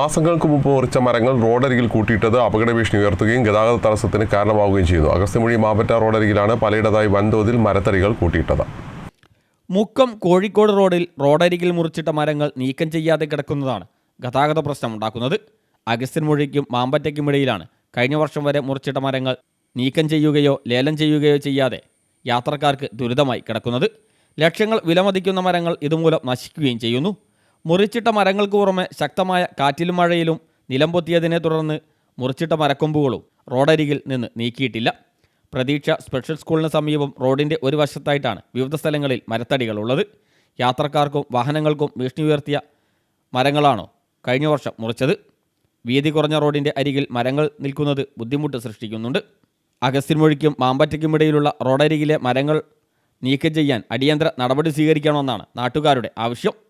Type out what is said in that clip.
മാസങ്ങൾക്ക് മുമ്പ് മുറിച്ച മരങ്ങൾ റോഡരികിൽ കൂട്ടിയിട്ടത് അപകട ഭീഷണി ഉയർത്തുകയും ഗതാഗത തടസ്സത്തിന് കാരണമാവുകയും ചെയ്യുന്നു. അഗസ്ത്യമൊഴി മാമ്പറ്റ റോഡരികിലാണ് പലയിടത്തായി വൻതോതിൽ മരത്തരികൾ കൂട്ടിയിട്ടത്. മുക്കം കോഴിക്കോട് റോഡിൽ റോഡരികിൽ മുറിച്ചിട്ട മരങ്ങൾ നീക്കം ചെയ്യാതെ കിടക്കുന്നതാണ് ഗതാഗത പ്രശ്നം ഉണ്ടാക്കുന്നത്. മാമ്പറ്റയ്ക്കും ഇടയിലാണ് കഴിഞ്ഞ വർഷം വരെ മുറിച്ചിട്ട മരങ്ങൾ നീക്കം ചെയ്യുകയോ ലേലം ചെയ്യുകയോ ചെയ്യാതെ യാത്രക്കാർക്ക് ദുരിതമായി കിടക്കുന്നത്. ലക്ഷങ്ങൾ വിലമതിക്കുന്ന മരങ്ങൾ ഇതുമൂലം നശിക്കുകയും ചെയ്യുന്നു. മുറിച്ചിട്ട മരങ്ങൾക്ക് പുറമെ ശക്തമായ കാറ്റിലും മഴയിലും നിലംപൊത്തിയതിനെ തുടർന്ന് മുറിച്ചിട്ട മരക്കൊമ്പുകളും റോഡരികിൽ നിന്ന് നീക്കിയിട്ടില്ല. പ്രതീക്ഷ സ്പെഷ്യൽ സ്കൂളിന് സമീപം റോഡിന്റെ ഒരു വശത്തായിട്ടാണ് വിവിധ സ്ഥലങ്ങളിൽ മരത്തടികളുള്ളത്. യാത്രക്കാർക്കും വാഹനങ്ങൾക്കും ഭീഷണി ഉയർത്തിയ മരങ്ങളാണോ കഴിഞ്ഞ വർഷം മുറിച്ചത്? വീതി കുറഞ്ഞ റോഡിന്റെ അരികിൽ മരങ്ങൾ നിൽക്കുന്നത് ബുദ്ധിമുട്ട് സൃഷ്ടിക്കുന്നുണ്ട്. അഗസ്ത്യമൊഴിക്കും മാമ്പറ്റയ്ക്കും ഇടയിലുള്ള റോഡരികിലെ മരങ്ങൾ നീക്കം ചെയ്യാൻ അടിയന്തര നടപടി സ്വീകരിക്കണമെന്നാണ് നാട്ടുകാരുടെ ആവശ്യം.